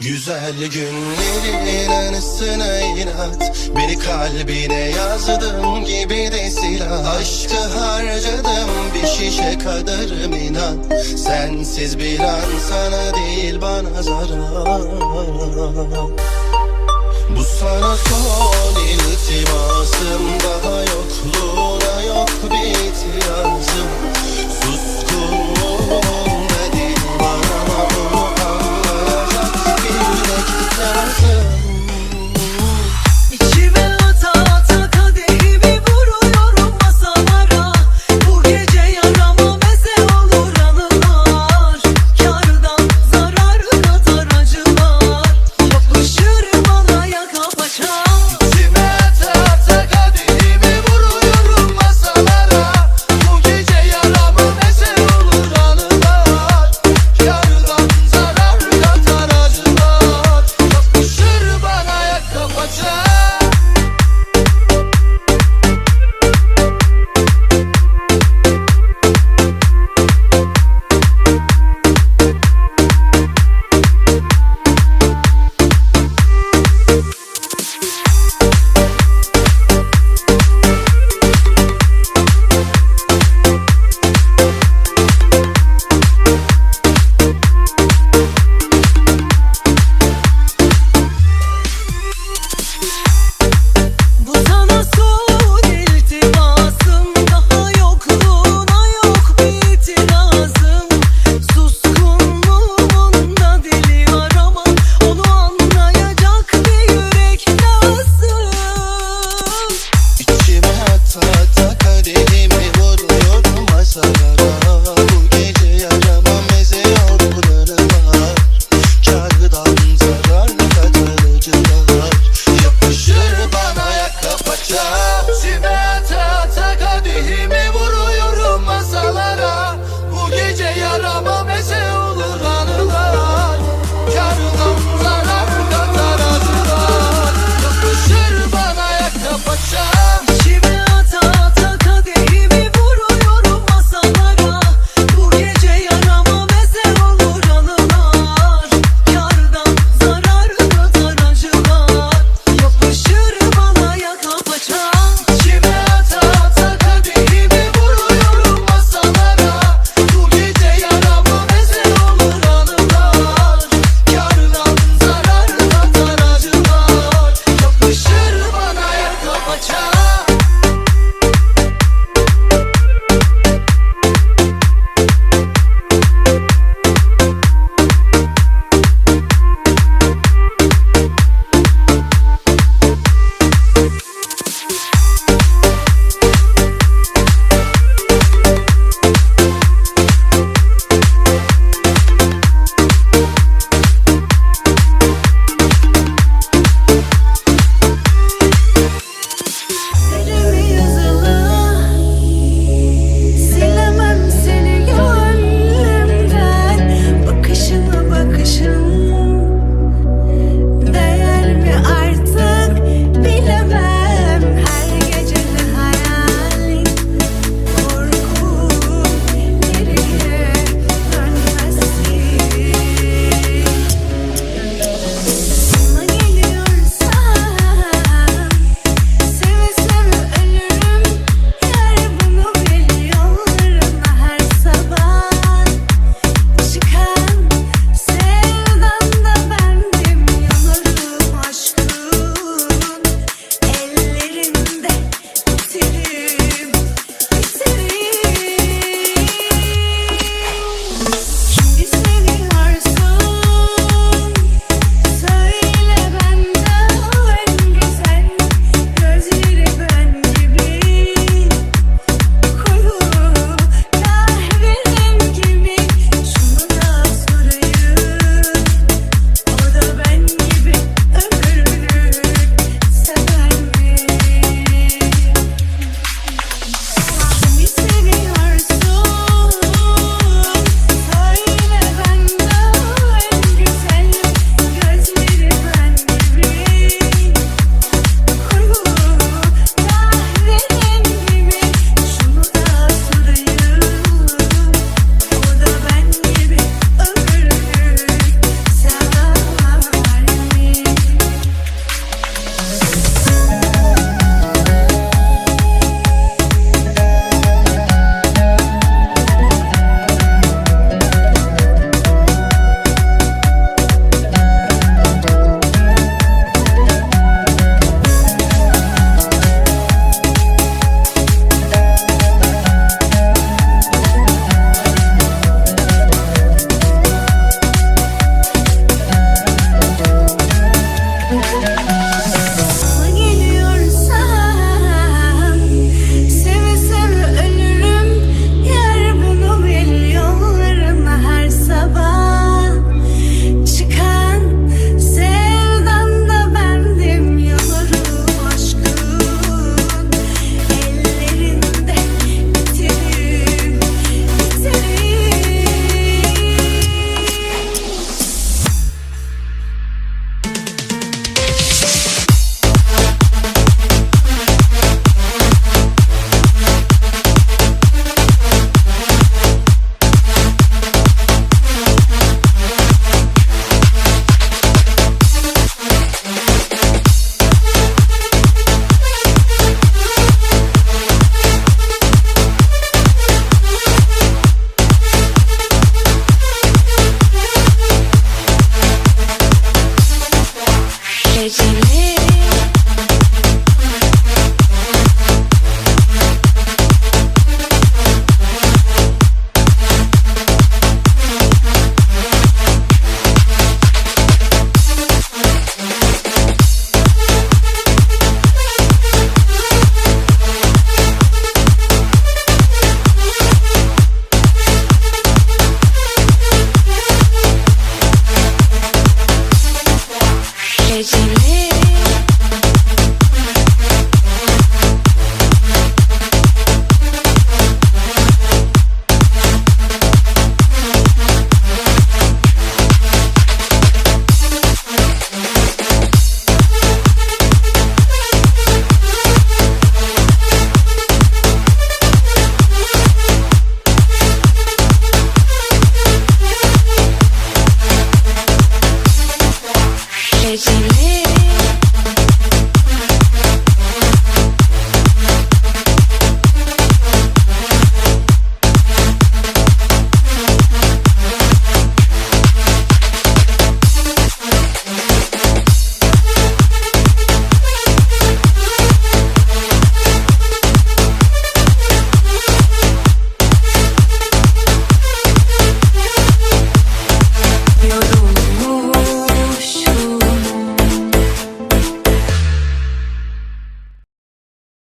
Güzel günlerin anısına inat. Beni kalbine yazdım gibi de silah. Aşkı harcadım bir şişe kadarım inan Sensiz bir an sana değil bana zarar. Bu sana son iltimasım. Daha yokluğuna yok bir itirazım.